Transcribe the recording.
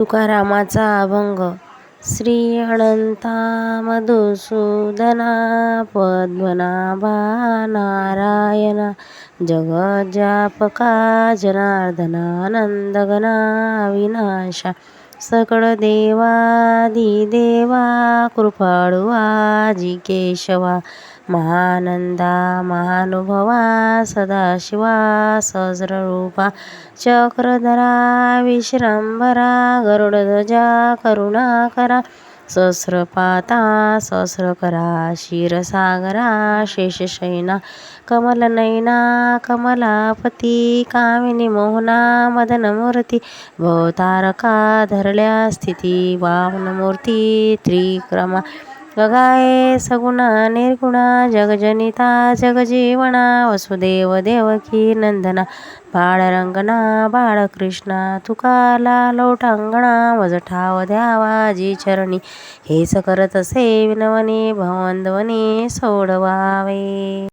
तुकारामाचा अभंग. श्री अनंता मधुसूदना पद्मनाभा नारायणा जगज्जापका जनार्दना नंदगना विनाशा सकळ देवादिदेवा कृपाळू आजी केशवा महानंदा महानुभवा सदाशिवा सहस्ररूपा चक्रधरा विश्रंभरा गरुडध्वजा करुणाकरा सहस्रपाता सहस्रकरा क्षीरसागरा शेषशयना कमलनयना कमलापती कामिनी मोहना मदनमूर्ती भवतारका धरल्या स्थिती वामनमूर्ती त्रिक्रमा गगाये सगुणा निर्गुणा जगजनिता जगजीवना वसुदेव देवकी नंदना बाळरंगना बाळकृष्णा तुकाला लोटांगणा मज ठाव द्यावा जी चरणी हेच करत असे विनवणे भवंदवने सोडवावे.